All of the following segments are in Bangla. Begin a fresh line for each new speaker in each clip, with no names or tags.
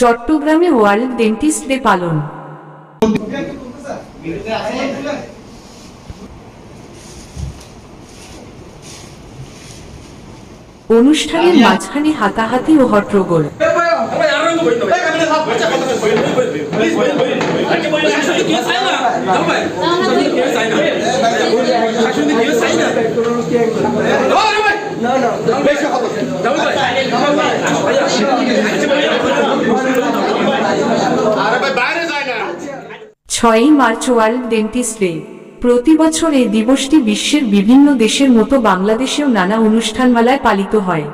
চট্টগ্রামে ওয়ার্ল্ড ডেন্টিস্ট ডে পালন। অনুষ্ঠানের মাঝখানে হাতাহাতি ও হট্টগোল।
যায় না।
ছয়ই মার্চ ওয়ার্ল্ড ডেন্টিস্ট ডে। প্রতি বছর এই দিবসটি বিশ্বের বিভিন্ন দেশের মতো বাংলাদেশেও নানা অনুষ্ঠানমালায় পালিত হয়।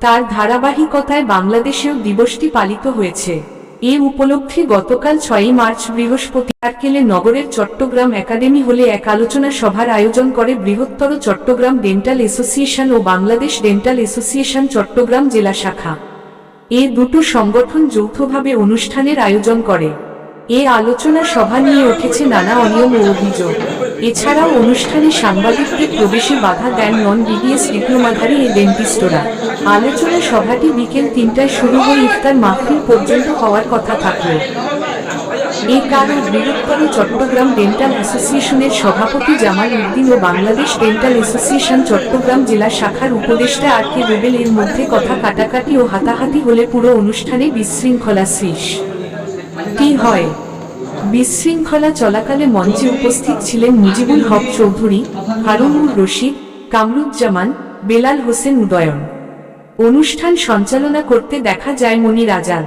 তার ধারাবাহিকতায় বাংলাদেশেও দিবসটি পালিত হয়েছে। এ উপলক্ষে গতকাল ছয়ই মার্চ বৃহস্পতি সার্কেলে নগরের চট্টগ্রাম একাডেমি হলে এক আলোচনা সভার আয়োজন করে বৃহত্তর চট্টগ্রাম ডেন্টাল অ্যাসোসিয়েশন ও বাংলাদেশ ডেন্টাল অ্যাসোসিয়েশন চট্টগ্রাম জেলা শাখা। এ দুটো সংগঠন যৌথভাবে অনুষ্ঠানের আয়োজন করে। এ আলোচনা সভা নিয়ে উঠেছে নানা অনিয়ম ও অভিযোগ। এছাড়াও অনুষ্ঠানে সাংবাদিকদের প্রবেশে বাধা দেন নন বিডিএস ডিপ্লোমাধারী এ ডেন্টিস্টরা। আলোচনা সভাটি বিকেল তিনটায় শুরু হয়ে ইফতার মাহফিল পর্যন্ত হওয়ার কথা থাকল। এ কারণ বৃহত্তর চট্টগ্রাম ডেন্টাল অ্যাসোসিয়েশনের সভাপতি জামাল উদ্দিন ও বাংলাদেশ ডেন্টাল অ্যাসোসিয়েশন চট্টগ্রাম জেলা শাখার উপদেষ্টা আর কে রুবেল এর মধ্যে কথা কাটাকাটি ও হাতাহাতি হলে পুরো অনুষ্ঠানে বিশৃঙ্খলা সৃষ্টি হয়? বিশৃঙ্খলা চলাকালে মঞ্চে উপস্থিত ছিলেন মুজিবুল হক চৌধুরী, হারুনুর রশিদ, কামরুজ্জামান, বেলাল হোসেন উদয়ন। অনুষ্ঠান সঞ্চালনা করতে দেখা যায় মনির আজাদ।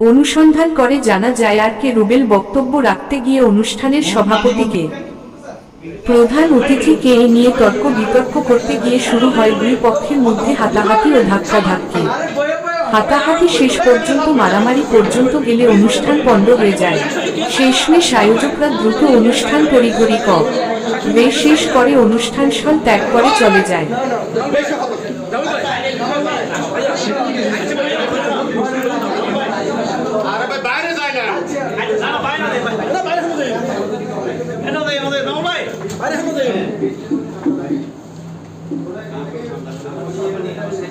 অনুসন্ধান করে জানা যায় আর কে রুবেল বক্তব্য রাখতে গিয়ে অনুষ্ঠানের সভাপতিকে। প্রধান অতিথিকে এ নিয়ে তর্ক বিতর্ক করতে গিয়ে শুরু হয় দুই পক্ষের মধ্যে হাতাহাতি ও ধাক্কাধাক্কি। হাতাহাতি শেষ পর্যন্ত মারামারি পর্যন্ত গেলে অনুষ্ঠান পণ্ড হয়ে যায়। শেষমেশ আয়োজকরা দ্রুত অনুষ্ঠান তড়িঘড়ি ক। শেষ করে অনুষ্ঠান স্থল ত্যাগ করে চলে যায়
আরে ভাই বাইরে যায় না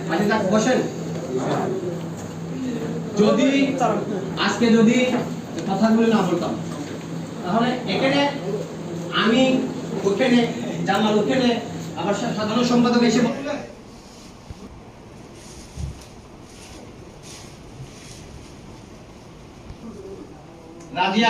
আচ্ছা যাক, বসেন। যদি আজকে যদি কথাগুলো না বলতাম তাহলে এখানে আমি ওখানে জামাল ওখানে আবার সাধারণ সম্পাদক এসে রাজিয়া